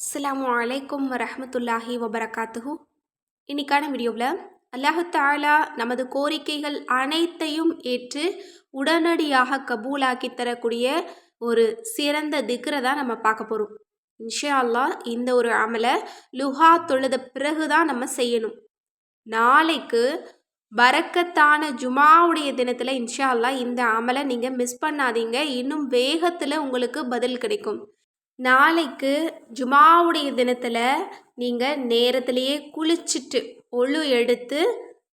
அஸ்லாம் அலைக்கும் வரமத்துல்லாஹி வபரகாத்துஹூ. இன்னைக்கான வீடியோவில் அல்லாஹு தாலா நமது கோரிக்கைகள் அனைத்தையும் ஏற்று உடனடியாக கபூலாக்கி தரக்கூடிய ஒரு சிறந்த திக்ரை தான் நம்ம பார்க்க போகிறோம் இன்ஷா அல்லா இந்த ஒரு அமலை லுஹா தொழுத பிறகு தான் நம்ம செய்யணும். நாளைக்கு வரக்கத்தான ஜுமாவுடைய தினத்தில் இன்ஷா அல்லா இந்த அமலை நீங்கள் மிஸ் பண்ணாதீங்க. இன்னும் வேகத்தில் உங்களுக்கு பதில் கிடைக்கும். நாளைக்கு ஜுமாவுடைய தினத்தில் நீங்கள் நேரத்திலேயே குளிச்சுட்டு ஒழு எடுத்து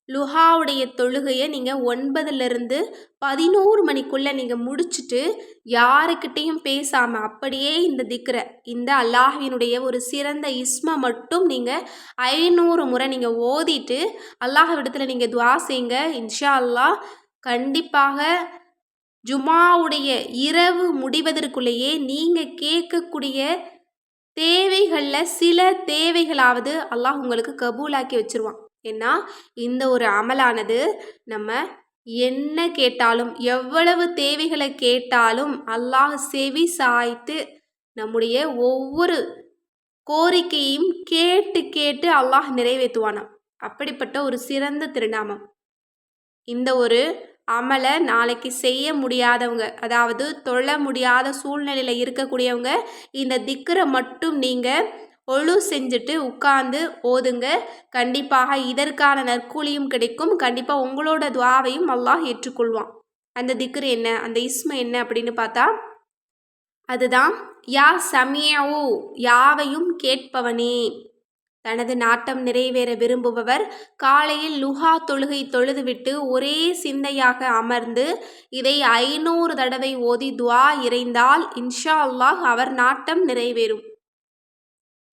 லுஹாவுடைய தொழுகையை நீங்கள் ஒன்பதுலேருந்து பதினோரு மணிக்குள்ளே நீங்கள் முடிச்சுட்டு யாருக்கிட்டேயும் பேசாமல் அப்படியே இந்த திக்ரை இந்த அல்லாஹினுடைய ஒரு சிறந்த இஸ்மை மட்டும் நீங்கள் ஐநூறு முறை நீங்கள் ஓதிட்டு அல்லாஹ்விடத்தில் நீங்கள் துவா செய்யுங்க. இன்ஷா அல்லாஹ் கண்டிப்பாக ஜுமாவுடைய இரவு முடிவதற்குள்ளேயே நீங்கள் கேட்கக்கூடிய தேவைகளில் சில தேவைகளாவது அல்லாஹ் உங்களுக்கு கபூலாக்கி வச்சுருவான். ஏன்னா இந்த ஒரு அமலானது நம்ம என்ன கேட்டாலும் எவ்வளவு தேவைகளை கேட்டாலும் அல்லாஹ் செவி சாய்த்து நம்முடைய ஒவ்வொரு கோரிக்கையும் கேட்டு கேட்டு அல்லாஹ் நிறைவேற்றுவானாம். அப்படிப்பட்ட ஒரு சிறந்த திருநாமம். இந்த ஒரு அமலை நாளைக்கு செய்ய முடியாதவங்க அதாவது தொழ முடியாத சூழ்நிலையில் இருக்கக்கூடியவங்க இந்த திக்கரை மட்டும் நீங்கள் ஒழு செஞ்சுட்டு உட்கார்ந்து ஓதுங்க. கண்டிப்பாக இதற்கான நற்கூலியும் கிடைக்கும். கண்டிப்பாக உங்களோட துவாவையும் அல்லாஹ் ஏற்றுக்கொள்வான். அந்த திக்ரு என்ன? அந்த இஸ்ம என்ன அப்படின்னு பார்த்தா அதுதான் யா சமியாவோ யாவையும் கேட்பவனே. தனது நாட்டம் நிறைவேற விரும்புபவர் காலையில் லுஹா தொழுகை தொழுதுவிட்டு ஒரே சிந்தையாக அமர்ந்து இதை ஐநூறு தடவை ஓதி துவா இறைந்தால் இன்ஷா அல்லாஹ் அவர் நாட்டம் நிறைவேறும்.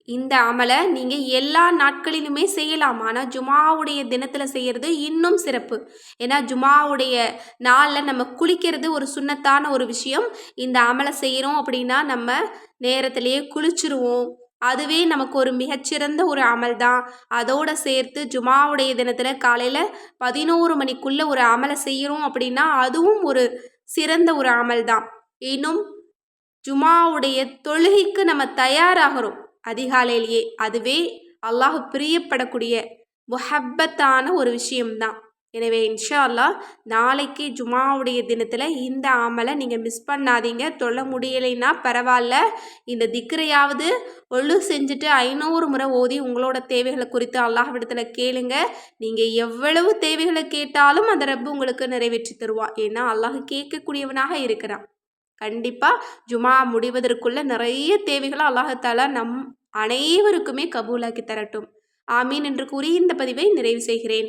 இந்த அமலை நீங்கள் எல்லா நாட்களிலுமே செய்யலாம். ஆனால் ஜுமாவுடைய தினத்தில் செய்கிறது இன்னும் சிறப்பு. ஏன்னா ஜுமாவுடைய நாளில் நம்ம குளிக்கிறது ஒரு சுண்ணத்தான ஒரு விஷயம். இந்த அமலை செய்கிறோம் அப்படின்னா நம்ம நேரத்திலேயே குளிச்சிருவோம். அதுவே நமக்கு ஒரு மிகச்சிறந்த ஒரு அமல் தான் அதோடு சேர்த்து ஜுமாவுடைய தினத்தில் காலையில் பதினோரு மணிக்குள்ளே ஒரு அமலை செய்கிறோம் அப்படின்னா அதுவும் ஒரு சிறந்த ஒரு அமல் தான் இன்னும் ஜுமாவுடைய தொழுகைக்கு நம்ம தயாராகிறோம் அதிகாலையிலேயே. அதுவே அல்லாஹ் பிரியப்படக்கூடிய முஹப்பத்தான ஒரு விஷயம்தான். எனவே இன்ஷா அல்லா நாளைக்கு ஜுமாவுடைய தினத்தில் இந்த அமலை நீங்கள் மிஸ் பண்ணாதீங்க. தொல்ல முடியலைன்னா பரவாயில்ல. இந்த திக்கரையாவது ஒழு செஞ்சுட்டு ஐநூறு முறை ஓதி உங்களோட தேவைகளை குறித்து அல்லாஹ்விடத்தில் கேளுங்க. நீங்கள் எவ்வளவு தேவைகளை கேட்டாலும் அந்த ரப்பு உங்களுக்கு நிறைவேற்றி தருவான் ஏன்னா அல்லாஹ் கேட்கக்கூடியவனாக இருக்கிறான். கண்டிப்பாக ஜுமா முடிவதற்குள்ளே நிறைய தேவைகளை அல்லாஹாலா நம் அனைவருக்குமே கபூலாக்கி தரட்டும். ஆமீன் என்று கூறி இந்த பதிவை நிறைவு செய்கிறேன்.